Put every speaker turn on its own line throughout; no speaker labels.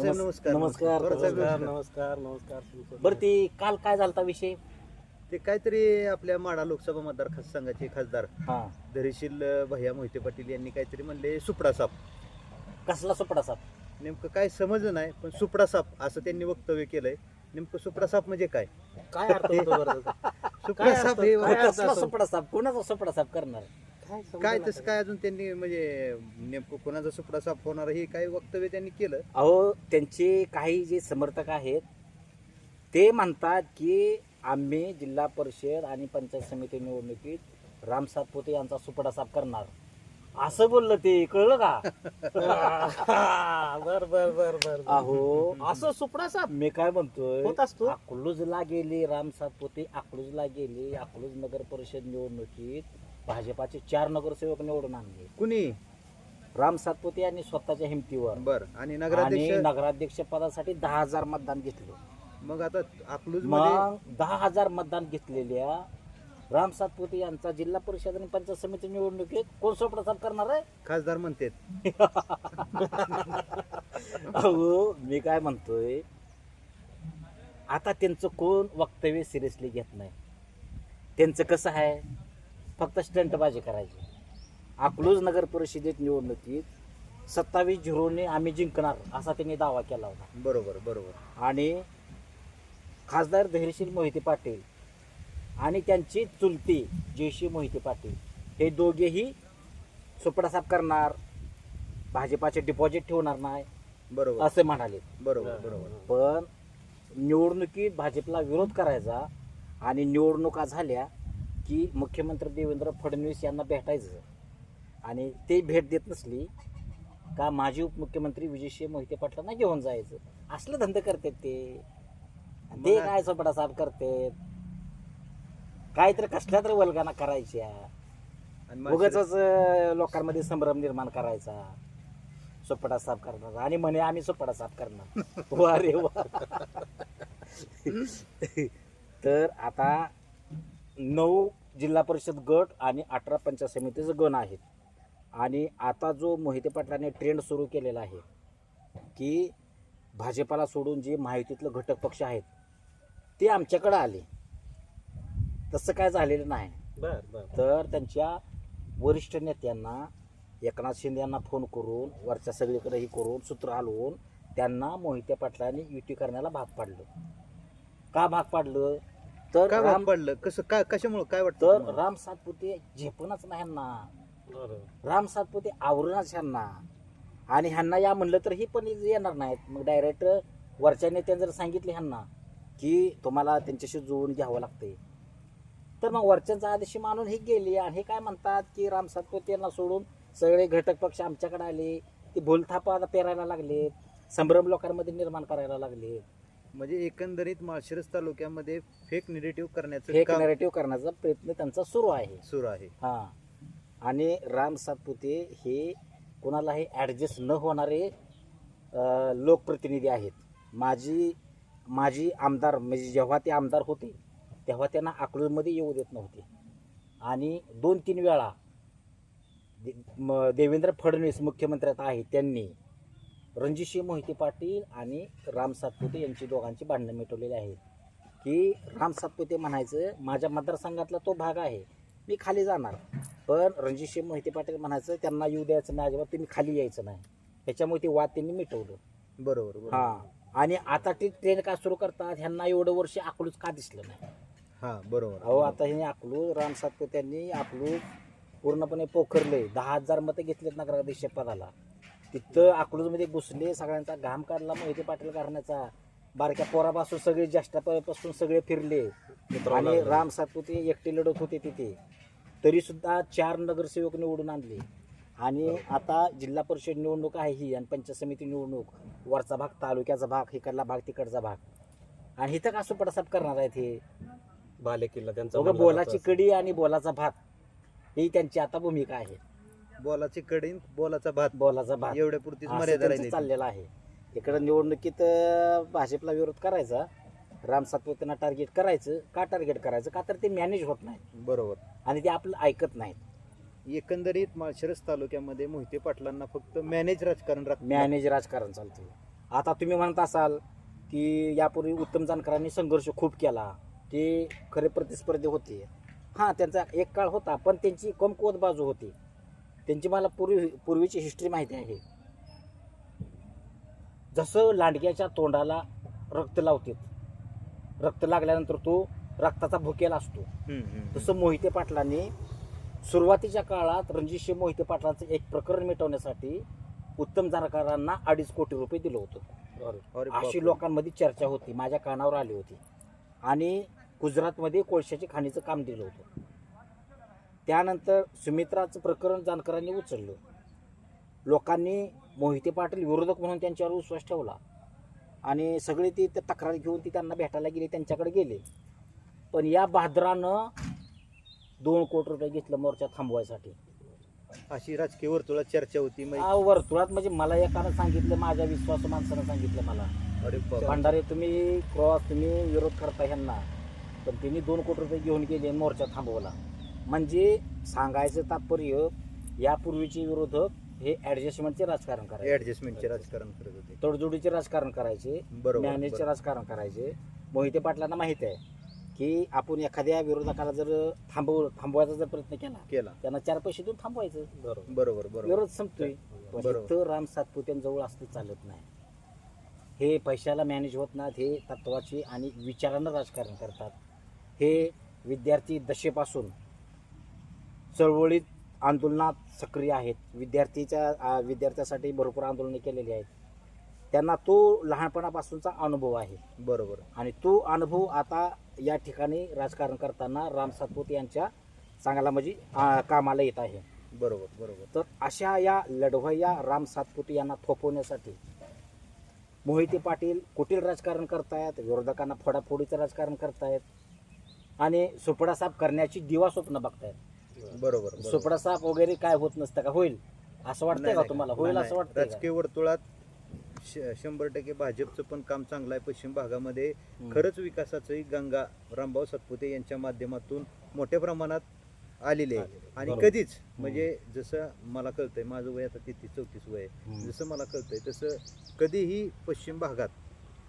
नमस्कार साहेब
नमस्कार.
नमस्कार,
बरं साहेब,
नमस्कार
नमस्कार.
नमस्कार नमस्कार
बरं ती काल काय झालता विषय?
ते काहीतरी आपल्या माडा लोकसभा मतदार संघाचे खासदार
हा.
धैर्यशील भैया मोहिते पाटील यांनी काहीतरी म्हणले सुपडा साप.
कसला सुपडा साप?
नेमकं काय समजलं नाही पण सुपडा साप असं त्यांनी वक्तव्य केलंय. नेमकं सुपडा साप म्हणजे काय?
काय अर्थ होतो बरं त्याचा?
सुपडा साप हे
काय अर्थ
कसला
असेल?
सुपडा साप कोणाचा सुपडा साप करणार?
काय समजेना
काय तसं काय अजून त्यांनी म्हणजे नेमकं कोणाचा सुपडा साप होणार हे काय वक्तव्य त्यांनी केलं?
अहो त्यांचे काही जे समर्थक आहेत ते म्हणतात की आम्ही जिल्हा परिषद आणि पंचायत समिती निवडणुकीत राम सातपुते यांचा सुपडा साफ करणार. असं बोललं ते कळलं का?
बर बर बर बर
अहो
असं सुपडा साप.
मी काय म्हणतोय
होत असतो.
अकलूजला गेले राम सातपुते अकलूजला गेले अकलूज नगर परिषद निवडणुकीत भाजपाचे चार नगरसेवक निवडून आणले.
कुणी?
राम सातपुते यांनी स्वतःच्या हिमतीवर.
बर आणि
आणि
नगराध्यक्ष
नगराध्यक्ष पदासाठी दहा हजार मतदान घेतलं.
मग आता अकलूज
मग दहा हजार मतदान घेतलेल्या राम सातपुते यांचा जिल्हा परिषद आणि पंचायत समिती निवडणुकीत कोण सोपडा साफ करणार आहे?
खासदार म्हणते
अहो मी काय म्हणतोय आता त्यांचं कोण वक्तव्य सिरियसली घेत नाही? त्यांचं कसं आहे? फक्त स्टंटबाजी करायची. अकलूज नगर परिषदेत निवडणुकीत सत्तावीस झिरोने आम्ही जिंकणार असा त्यांनी दावा केला होता.
बरोबर बरोबर.
आणि खासदार धैर्यशील मोहिते पाटील आणि त्यांची चुलती जयशी मोहिते पाटील. हे दोघेही सुपडा साफ करणार भाजपाचे डिपॉझिट ठेवणार नाही
बरोबर.
असे म्हणाले.
बरोबर बरोबर.
पण निवडणुकीत भाजपला विरोध करायचा आणि निवडणुका झाल्या की मुख्यमंत्री देवेंद्र फडणवीस यांना भेटायचं. आणि ते भेट देत नसली का माजी उपमुख्यमंत्री विजयसिंह मोहिते पाटलांना घेऊन जायचं? असले धंदे करतात ते. ते काय सोपडा साफ करतात? काहीतरी कसल्या तरी वल्गाना करायच्या.
आणि
उगाच लोकांमध्ये संभ्रम निर्माण करायचा. सोपडा साफ करणार. आणि म्हणे आम्ही सोपडा साफ करणार. वा रे वा. तर आता नऊ जिल्हा परिषद गट आणि अठरा पंचायत समितीचं गण आहेत. आणि आता जो मोहिते पाटलाने ट्रेंड सुरू केलेला आहे की भाजपाला सोडून जे महायुतीतलं घटक पक्ष आहेत ते आमच्याकडे आले. तसं काय झालेलं नाही.
बर बर.
तर त्यांच्या वरिष्ठ नेत्यांना एकनाथ शिंदे यांना फोन करून वरच्या सगळीकडे हे करून सूत्र हलवून त्यांना मोहिते पाटलांनी युती करण्याला भाग पाडलं. का भाग पाडलं? तर
काय
राम
भाग पडलं? कसं काय कशामुळे? काय वाटतं
तर
तुम्हाला?
राम सातपुते झेपणच नाही ह्यांना
बरं.
राम सातपुते आवरणच ह्यांना आणि ह्यांना या म्हणलं तर ही पण येणार नाहीत. मग डायरेक्ट वरच्या नेत्याने जर सांगितले ह्यांना की तुम्हाला त्यांच्याशी जुळून घ्यावं लागते तर मग वरच्यांचा आदेश मानून हे गेले आणि हे काय म्हणतात की राम सातपुते यांना सोडून सगळे घटक पक्ष आमच्याकडे आले. ते भूलथापा पेरायला लागले संभ्रम लोकांमध्ये निर्माण करायला लागले
म्हणजे एकंदरीत माळशिरस तालुक्यामध्ये फेक निगेटिव्ह करण्याचं
हे
काम
नॅरेटिव्ह करण्याचा प्रयत्न त्यांचा सुरू आहे.
सुरू आहे.
हा. आणि राम सातपुते हे कोणालाही ॲडजस्ट न होणारे अ, लोकप्रतिनिधी आहेत. माझी माझी आमदार म्हणजे जेव्हा ते आमदार होते तेव्हा त्यांना अकलूजमध्ये येऊ देत नव्हते. आणि दोन तीन वेळा दे- म- देवेंद्र फडणवीस मुख्यमंत्री आता आहेत त्यांनी रणजितसिंह मोहिते पाटील आणि राम सातपुते यांची दोघांची भांडणं मिटवलेली आहेत. की राम सातपुते म्हणायचं माझ्या मतदारसंघातला तो भाग आहे मी खाली जाणार. पण रणजितसिंह मोहिते पाटील म्हणायचं त्यांना येऊ द्यायचं नाही अजिबात तुम्ही खाली यायचं नाही. त्याच्यामुळे ते वाद त्यांनी मिटवलं.
बरोबर.
हा. आणि आता ते ट्रेन का सुरू करतात ह्यांना एवढं वर्ष अकलूज का दिसलं नाही?
हा बरोबर.
अहो आता हे अकलूज राम सातपुते यांनी अकलूज पूर्णपणे पोखरले दहा हजार मतं घेतलेत नगराध्यक्ष पदाला. तिथं अकलूजमध्ये घुसले सगळ्यांचा घाम काढला मोहिते पाटील करण्याचा बारक्या पोरापासून सगळे ज्येष्ठापासून सगळे फिरले. आणि राम सातपुते एकटे लढत होते तिथे. तरी सुद्धा चार नगरसेवक निवडून आणले. आणि आता जिल्हा परिषद निवडणूक आहे ही आणि पंचायत समिती निवडणूक. वरचा भाग तालुक्याचा भाग इकडला भाग तिकडचा भाग. आणि इथं का सुपडासाप करणार आहेत हे?
बाले किल्ला त्यांचा
बोलाची कडी आणि बोलाचा भात. ही त्यांची आता भूमिका आहे.
बोलाची कडीन बोलाचा भात.
बोलाचा भात.
एवढ्या पुरतीच
असं
मर्यादा
त्यांचं
राहिली
चाललेलं आहे. इकडं निवडणुकीत अं, भाजपला विरोध करायचा. राम सातपुतेंना टार्गेट करायचं. का टार्गेट करायचं? का तर ते मॅनेज होत नाही.
बरोबर.
आणि ते आपलं ऐकत नाहीत.
एकंदरीत माळशिरस तालुक्यामध्ये मोहिते पाटलांना फक्त मॅनेज राजकारण राख-
मॅनेज राजकारण चालतं आता तुम्ही म्हणत असाल की यापूर्वी उत्तम जानकरांनी संघर्ष खूप केला. ते खरे प्रतिस्पर्धी होते. हां त्यांचा एक काळ होता पण त्यांची कमकुवत बाजू होती. त्यांची मला पूर्वी पूर्वीची हिस्ट्री माहिती आहे. जसं लांडग्याच्या तोंडाला रक्त लावतात रक्त लागल्यानंतर तो रक्ताचा भुकेला असतो. तसं मोहिते पाटलांनी सुरुवातीच्या काळात रणजितसिंह मोहिते पाटलांचं एक प्रकरण मिटवण्यासाठी उत्तम जानकरांना अडीच कोटी रुपये दिलं होतं. अशी. लोकांमध्ये चर्चा होती माझ्या कानावर आली होती. आणि गुजरातमध्ये कोळशाची खाणीचं काम दिलं होतं. त्यानंतर सुमित्राचं प्रकरण जानकरांनी उचललं. लोकांनी मोहिते पाटील विरोधक म्हणून त्यांच्यावर विश्वास ठेवला. आणि सगळे ते तक्रार घेऊन ती त्यांना भेटायला गेले त्यांच्याकडे गेले. पण या बहादरानं दोन कोटी रुपये घेतलं मोर्चा थांबवायसाठी.
अशी राजकीय वर्तुळात चर्चा होती म्हणजे
आ, वर्तुळात म्हणजे मला एकानं सांगितलं माझ्या विश्वास माणसानं सांगितलं मला.
अरे.
भांडारे तुम्ही क्रॉस तुम्ही विरोध करता ह्यांना. पण त्यांनी दोन कोटी रुपये घेऊन गेले आणि मोर्चा थांबवला. म्हणजे सांगायचं तात्पर्य यापूर्वीचे विरोधक हे ऍडजस्टमेंटचे राजकारण करायचे.
ऍडजस्टमेंटचे राजकारण करत होते.
तडजोडीचे राजकारण करायचे
बरोबर
मॅनेजचे
बरोबर.
राजकारण करायचे. मोहिते पाटलांना माहिती आहे की आपण एखाद्या विरोधकाला जर थांबव थांबवायचा जर प्रयत्न केला
केला.
त्यांना चार पैसे देऊन थांबवायचं.
बरोबर.
बरोबर बरोबर.
विरोध संपतोय. पण
बरोबर.
इथं राम सातपुत्यांजवळ असतं चालत नाही. हे पैशाला मॅनेज होत नाहीत हे तत्वाची आणि विचारानं राजकारण करतात. हे विद्यार्थी दशेपासून चळवळीत आंदोलनात सक्रिय आहेत. विद्यार्थीच्या विद्यार्थ्यासाठी भरपूर आंदोलने केलेली आहेत. त्यांना तो लहानपणापासूनचा अनुभव आहे.
बरोबर.
आणि तो अनुभव आता या ठिकाणी राजकारण करताना राम सातपुते यांच्या चांगला म्हणजे कामाला येत आहे.
बरोबर बरोबर.
तर अशा या लढवय्या राम सातपुते यांना थोपवण्यासाठी मोहिते पाटील कुटील राजकारण करतायत विरोधकांना फोडाफोडीचं राजकारण करतायत. आणि सुपडासाप करण्याची दिवा स्वप्न बघतायत
बरोबर बरोबर.
सुपडासाप वगैरे काय होत नसतं का होईल असं वाटतंय का. तुम्हाला होईल असं का?
राजकीय वर्तुळात शंभर टक्के भाजपचं पण काम चांगलं आहे पश्चिम भागामध्ये. खरंच विकासाची गंगा रामभाऊ सातपुते यांच्या माध्यमातून मोठ्या प्रमाणात आलेली आहे आणि. कधीच म्हणजे जसं मला कळतंय माझं वय आता तेहतीस चौतीस वय आहे. जसं मला कळतंय तसं कधीही पश्चिम भागात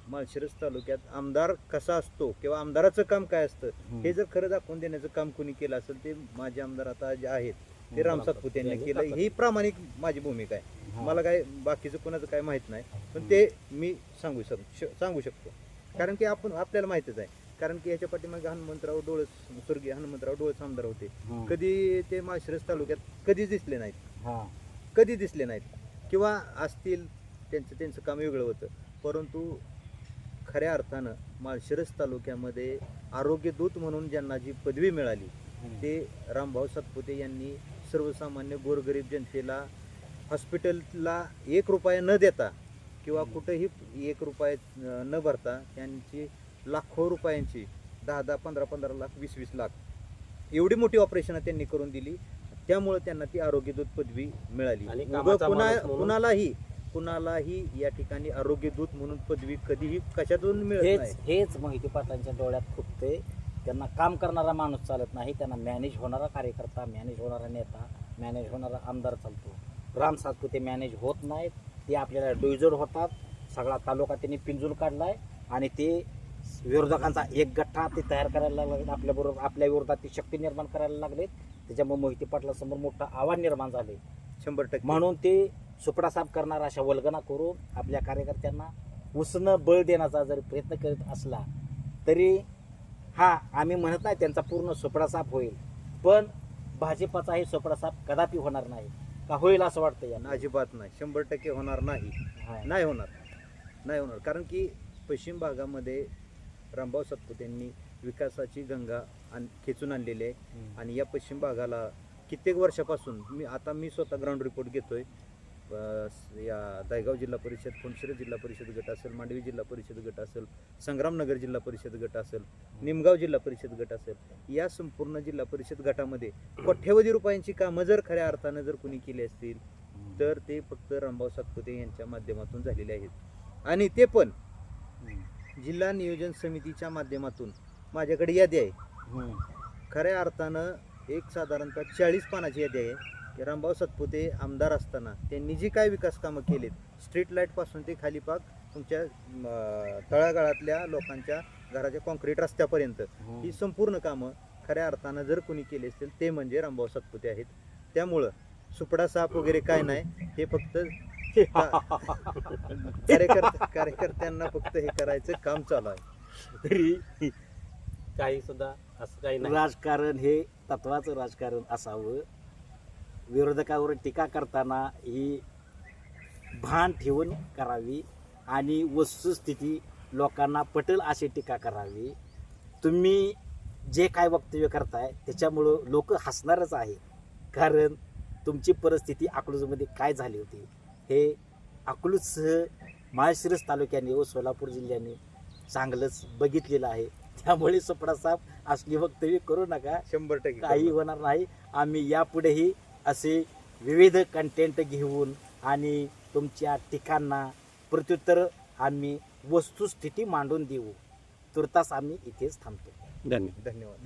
माळशिरस तालुक्यात आमदार कसा असतो किंवा आमदाराचं काम काय असतं. हे जर खरं दाखवून देण्याचं काम कोणी केलं असेल ते माझे आमदार आता जे आहेत ते. राम सातपुते यांनी केलं ही प्रामाणिक माझी भूमिका आहे. मला काय बाकीचं कोणाचं काय माहीत नाही पण ते मी सांगू शक सांगू शकतो कारण की आपण आपल्याला माहितच आहे कारण की याच्या पाठीमागे हनुमंतराव डोळस स्वर्गीय हनुमंतराव डोळस आमदार होते. कधी ते माळशिरस तालुक्यात कधीच दिसले नाहीत
हा.
कधी दिसले नाहीत किंवा असतील त्यांचं त्यांचं काम वेगळं होतं परंतु खऱ्या अर्थानं माळशिरस तालुक्यामध्ये आरोग्य दूत म्हणून ज्यांना जी पदवी मिळाली. ते रामभाऊ सातपुते यांनी सर्वसामान्य गोरगरीब जनतेला हॉस्पिटलला एक रुपया न देता किंवा कुठेही एक रुपये न भरता त्यांची लाखो रुपयांची दहा दहा पंधरा पंधरा लाख वीस वीस लाख एवढी मोठी ऑपरेशन त्यांनी करून दिली. त्यामुळे त्यांना ती आरोग्यदूत पदवी मिळाली. कुणालाही कुणालाही या ठिकाणी आरोग्यदूत म्हणून पदवी कधीही कशातून मिळत नाही.
हेच हेच मोहिते पाटलांच्या डोळ्यात खुपते त्यांना काम करणारा माणूस चालत नाही. त्यांना मॅनेज होणारा कार्यकर्ता मॅनेज होणारा नेता मॅनेज होणारा आमदार चालतो. राम सातपुते मॅनेज होत नाहीत. ते आपल्याला डोईजोड होतात. सगळा तालुका त्यांनी पिंजून काढलाय आणि ते विरोधकांचा एक गठ्ठा ते तयार करायला लागलेत. आपल्याबरोबर आपल्या विरोधात ती शक्ती निर्माण करायला लागलेत. त्याच्यामुळे मोहिते पाटलासमोर मोठं आव्हान निर्माण झाले
शंभर टक्के.
म्हणून ते सुपडा साफ करणारा अशा वल्गना करून आपल्या कार्यकर्त्यांना उसणं बळ देण्याचा जर प्रयत्न करीत असला तरी हा आम्ही म्हणत नाही त्यांचा पूर्ण सुपडा साफ होईल पण भाजपाचा हे सुपडा साफ कदापि होणार नाही. का होईल असं वाटतं यांना?
अजिबात नाही. शंभर टक्के होणार नाही.
हा.
नाही होणार. नाही होणार. कारण की पश्चिम भागामध्ये रामभाऊ सातपुते यांनी विकासाची गंगा आण खेचून आणलेली आहे. आणि या पश्चिम भागाला कित्येक वर्षापासून मी आता मी स्वतः ग्राउंड रिपोर्ट घेतोय या दहेगाव जिल्हा परिषद फुंडशिर जिल्हा परिषद गट असेल मांडवी जिल्हा परिषद गट असेल संग्रामनगर जिल्हा परिषद गट असेल निमगाव जिल्हा परिषद गट असेल या संपूर्ण जिल्हा परिषद गटामध्ये कोट्यवधी रुपयांची कामं जर खऱ्या अर्थानं जर कुणी केली असतील तर ते फक्त रामभाऊ सातपुते यांच्या माध्यमातून झालेले आहेत आणि ते पण. जिल्हा नियोजन समितीच्या माध्यमातून माझ्याकडे यादी आहे. खऱ्या अर्थानं एक साधारणतः चाळीस पानाची यादी आहे. की रामभाऊ सातपुते आमदार असताना त्यांनी जी काय विकास कामं केलीत स्ट्रीट लाईटपासून ते खाली पाक तुमच्या तळागाळातल्या लोकांच्या घराच्या कॉन्क्रीट रस्त्यापर्यंत. ही. संपूर्ण कामं खऱ्या अर्थानं जर कोणी केली असतील ते म्हणजे रामभाऊ सातपुते आहेत. त्यामुळं सुपडा साप वगैरे काय नाही हे फक्त कार्यकर्ते कार्यकर्त्यांना फक्त हे करायचं काम चालू आहे.
तरी
काही सुद्धा असं काही नाही.
राजकारण हे तत्वाचं राजकारण असावं. विरोधकावर टीका करताना ही भान ठेवून करावी आणि वस्तुस्थिती लोकांना पटेल अशी टीका करावी. तुम्ही जे काय वक्तव्य करताय त्याच्यामुळं लोक हसणारच आहे कारण तुमची परिस्थिती अकलूजमध्ये काय झाली होती हे अकलूजसह माळशिरस तालुक्याने व सोलापूर जिल्ह्याने चांगलंच बघितलेलं आहे. त्यामुळे सपडा साहेब असली वक्तव्य करू नका.
शंभर टक्के
काही होणार नाही. आम्ही यापुढेही असे विविध कंटेंट घेऊन आणि तुमच्या टीकांना प्रत्युत्तर आम्ही वस्तुस्थिती मांडून देऊ. तुर्तास आम्ही इथेच थांबतो.
धन्यवाद.
धन्यवाद.
धन्यवाद